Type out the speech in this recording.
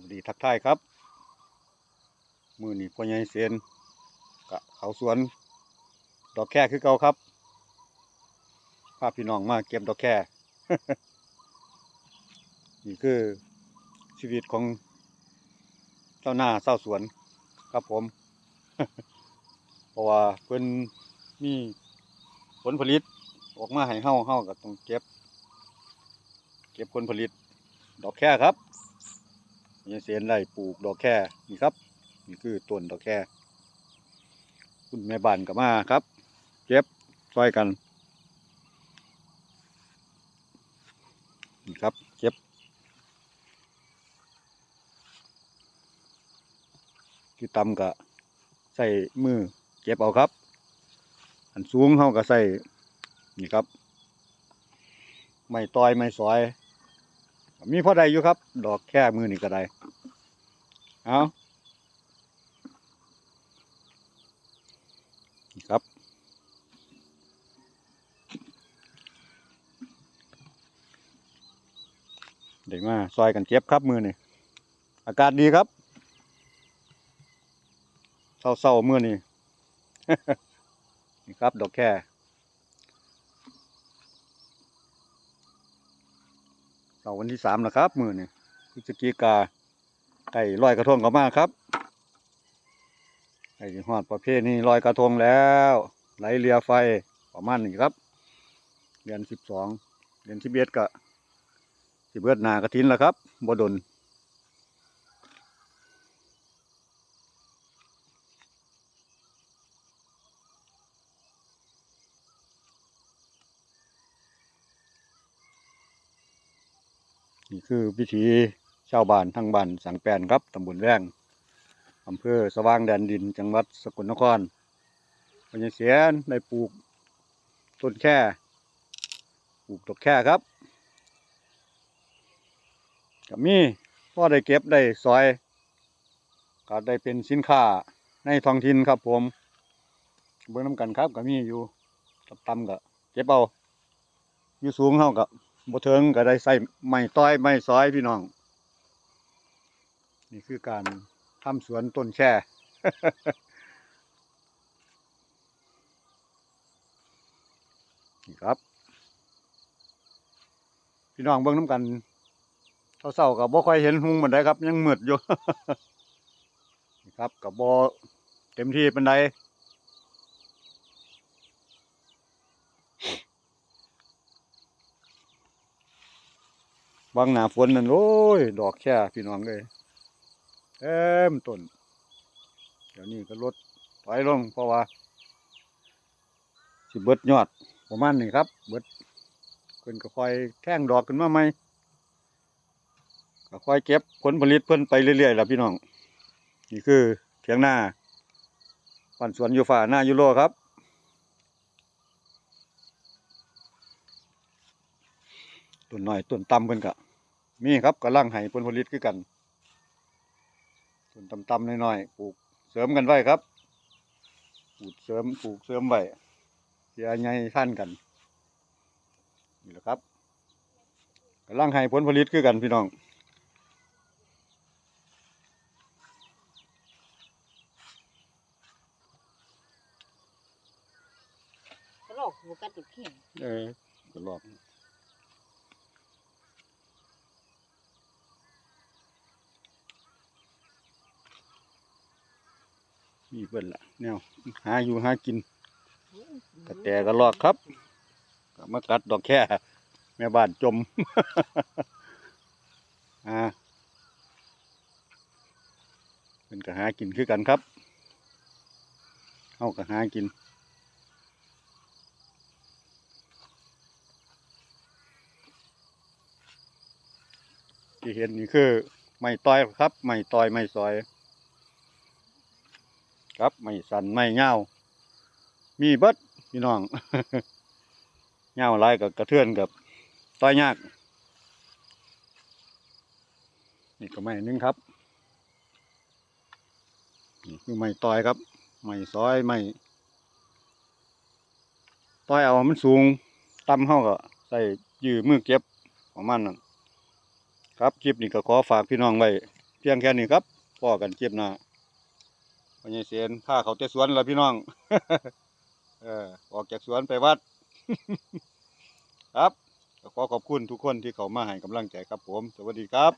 วัสดีทักทายครับ มือนี่พ่อใหญ่เซียนกะเขาสวน ดอกแค่คือเก่าครับพาพี่น้องมาเก็บดอกแค่นี่คือชีวิตของเจ้าหน้าเจ้าสวนครับผม เพราะว่าเพิ่นมีผลผลิตออกมาให้เฮาเฮาก็ต้องเก็บ เก็บผลผลิต ดอกแค่ครับ ยังเสียนได้ปลูกดอกแค่นี่ครับ นี่คือต้นดอกแค่คุณแม่บ้านก็มาครับเก็บช่วยกันนี่ครับเก็บที่ตำก็ใส่มือเก็บเอาครับ อันสูงเขาก็ใส่นี่ครับ ไม่ต้อยไม่ซอย มีพอใดอยู่ครับ ดอกแค่มือนี่ก็ได้ เอาครับ เด็กมาซอยกันเก็บครับมือนี่อากาศดีครับเศร้าๆมือนี่นี่ครับ ดอกแค่เสาวันที่สามนะครับ มือนี่พฤศจิกา ไก่ลอยกระทงก็มากครับไก่หอดประเภทนี้ลอยกระทงแล้ว ไหลเรือไฟประมาณนี้ครับเดือนสิบสองเดือนสิบเอ็ดก็สิบเอ็ดนากระถินแล้วครับบดนนี่คือวิถี ชาวบ้านทั้งบ้านสังแปนครับตำบลแวงอำเภอสว่างแดนดินจังหวัดสกลนครพญเสียนได้ปลูกต้นแค่ปลูกดอกแค่ครับกับมีพ่อได้เก็บได้ซอย ก็ได้เป็นสินค้าในท้องถิ่นครับผมเบิ่งน้ำกันครับก็มีอยู่ต่ำๆก็เก็บเอาอยู่สูงเฮาก็บ่เทิงก็ได้ใส่ไม้ต้อยไม้ซอยพี่น้อง นี่คือการทำสวนต้นแช่นี่ครับ พี่น้องเบิ่งน้ำกันเศร้าๆกับบ่ค่อยเห็นหุงมันได้ครับ ยังมืดอยู่นี่ครับกับบ่เต็มที่เป็นไดบางหนาฝนนั่นโอ้ย ดอกแค่พี่น้องเลย เต็มต้นเดี๋ยวนี้ก็ลดถอยลงเพราะว่า สิเบิดยอดประมาณนี้ครับ เบิดเพิ่นก็ค่อยแท่งดอกขึ้นมาใหม่ก็ค่อยเก็บผลผลิตเพิ่นไปเรื่อยๆล่ะพี่น้อง นี่คือเถียงหน้าบ้านสวนยูฟ้าหน้ายูโรครับต้นหน้อยต้นต่ำเพิ่นก็มีครับกำลังให้ผลผลิตคือกัน ต้นต่ำๆน้อยๆปลูกเสริมกันไว้ครับปลูกเสริมปลูกเสริมไว้เสียใหญ่ท่านกันนี่แหละครับกำลังให้ผลผลิตคือกันพี่น้องโรคหัวกระตุกเขียนเออก็รอบีเบิ่นละแนวหาอยู่หากินกระแตก็ลอกครับก็มากัดดอกแค่ แม่บ้านจม อ่าเป็นก็หากินคือกันครับเอาก็หากินที่เห็นนี่คือ ไม่ต้อยครับ ไม่ต้อยไม่ซอย ครับไม่สันไม่เงามีเบิดพี่น้องเงาลายกับกระเทือนกับต้อยยาก นี่ก็ไม่นึงครับนี่คือไม่ต้อยครับ ไม่ซอยไม่ต้อยเอามันสูงต่ำเข้าก็ใส่ยือมือเก็บของมันนั่นครับคลิปนี้ก็ขอฝากพี่น้องไว้เพียงแค่นี้ครับพอกันเก็บหน้า วันนี้เสียนผ้าเขาเตสวนแล้วพี่น้อง เออออกจากสวนไปวัด ครับขอขอบคุณทุกคนที่เขามาให้กำลังใจครับผม สวัสดีครับ